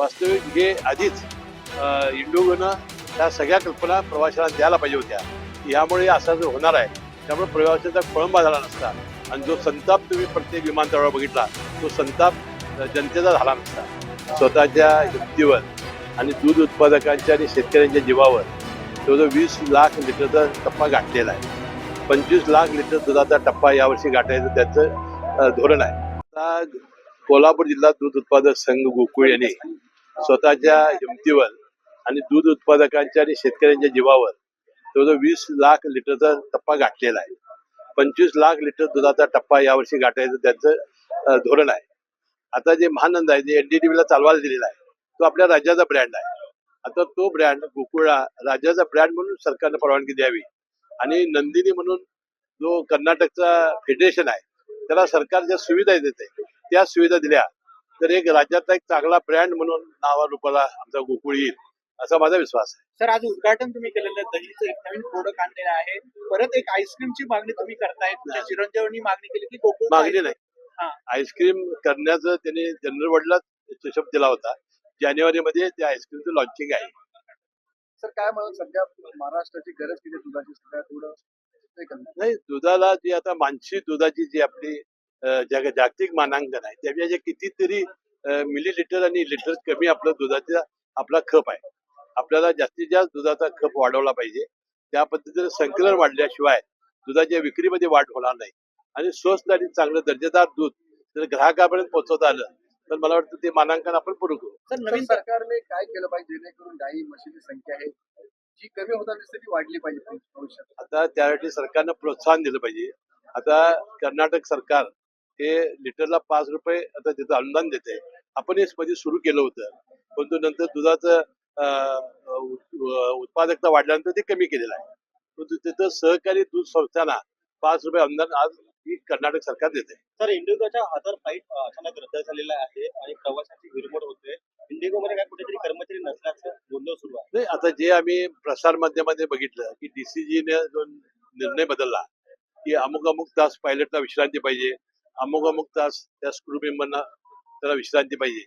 वास्तविक हे आधीच इंडोगोनं त्या सगळ्या कल्पना प्रवाशांना द्यायला पाहिजे होत्या. यामुळे असा जो होणार आहे त्यामुळे प्रवाशाचा खोळंबा झाला नसता. आणि जो संताप तुम्ही प्रत्येक विमानतळावर बघितला तो संताप जनतेचा झाला नसता. स्वतःच्या युक्तीवर आणि दूध उत्पादकांच्या आणि शेतकऱ्यांच्या जीवावर जवळजवळ वीस लाख लिटरचा टप्पा गाठलेला आहे. पंचवीस लाख लिटर दुधाचा टप्पा यावर्षी गाठायचं त्याचं धोरण आहे. आता कोल्हापूर जिल्हा दूध उत्पादक संघ गोकुळ यांनी स्वतःच्या हिमतीवर आणि दूध उत्पादकांच्या आणि शेतकऱ्यांच्या जीवावर जवळजवळ वीस लाख लिटरचा टप्पा गाठलेला आहे. पंचवीस लाख लिटर दुधाचा टप्पा यावर्षी गाठायचं त्याचं धोरण आहे. आता जे महानंद आहे जे एनडीटीव्हीला चालवायला दिलेला आहे तो आपल्या राज्याचा ब्रँड आहे. आता तो ब्रँड गोकुळा राज्याचा ब्रँड म्हणून सरकारनं परवानगी द्यावी आणि नंदिनी म्हणून जो कर्नाटकचा फेडरेशन आहे त्याला सरकार ज्या सुविधा देते त्या सुविधा दिल्या तर एक राज्यातला एक चांगला ब्रँड म्हणून नावारूपाला आमचा गोकुळ येईल असा माझा विश्वास आहे. सर आज उद्घाटन तुम्ही केलेलं आहे दहीचं एक नवीन प्रोडक्ट आणलेलं आहे. परत एक आईस्क्रीमची मागणी तुम्ही करताय. तुमच्या चिरंजीवांनी मागणी केली की गोकुळ मागणी नाही. हा. आईस्क्रीम करण्याचं त्यांनी जनरल वडला हिशोब दिला होता. जानेवारी मध्ये त्या आईस्क्रीमचं लॉन्चिंग आहे. सर काय म्हणून सध्या महाराष्ट्राची गरज किती दुधाची? सध्या थोडं ते. नाही दुधाला जी आता मानशी दुधाची जी आपली जग जागतिक मानांकन आहे त्याच्या जे कितीतरी मिली लिटर आणि लिटर कमी आपलं दुधाचा आपला खप आहे. आपल्याला जास्तीत जास्त दुधाचा खप वाढवला पाहिजे. त्या पद्धतीने संकलन वाढल्याशिवाय दुधाच्या विक्रीमध्ये वाढ होणार नाही. आणि स्वस्त आणि चांगलं दर्जेदार दूध जर ग्राहकापर्यंत पोहोचवता आलं तर मला वाटतं ते मानांकन आपण पूर्ण करू. नवीन सरकारने काय केलं पाहिजे जेणेकरून गायी म्हशीची संख्या आहे जी कमी होता दिसते ती वाढली पाहिजे आता त्यासाठी सरकारनं प्रोत्साहन दिलं पाहिजे. आता कर्नाटक सरकार हे लिटरला पाच रुपये आता तिथं अनुदान देते आपण हे मध्ये सुरू केलं होतं. परंतु नंतर दुधाचं उत्पादकता वाढल्यानंतर ते कमी केलेलं आहे. परंतु तिथं सहकारी दूध संस्थांना पाच रुपये अनुदान आज ही कर्नाटक सरकार देते सर इंडिगोच्या हजार फ्लाईट अचानक रद्द झालेल्या आहे आणि प्रवाशांची हिरमोड होते. इंडिगो मध्ये काय कुठेतरी कर्मचारी नसल्याचं गोंधळ सुरू आहे. नाही आता जे आम्ही प्रसार माध्यमामध्ये बघितलं की डीसीजीने जो निर्णय बदलला की अमुक अमुक तास पायलटला विश्रांती पाहिजे. अमुक अमुक तास त्या स्क्रू मेंबरना त्याला विश्रांती पाहिजे.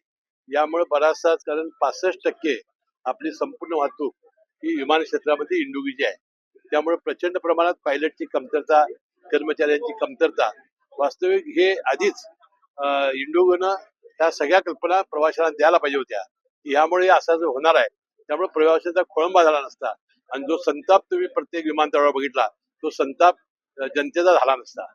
यामुळे बराचसा कारण पासष्ट टक्के आपली संपूर्ण वाहतूक ही विमान क्षेत्रामध्ये इंडोगीची आहे. त्यामुळे प्रचंड प्रमाणात पायलटची कमतरता कर्मचाऱ्यांची कमतरता वास्तविक हे आधीच अं, इंडोगोनं त्या सगळ्या कल्पना प्रवाशांना द्यायला पाहिजे होत्या. यामुळे असा जो होणार आहे त्यामुळे प्रवाशाचा खोळंबा झाला नसता. आणि जो संताप तुम्ही प्रत्येक विमानतळावर बघितला तो संताप जनतेचा झाला नसता.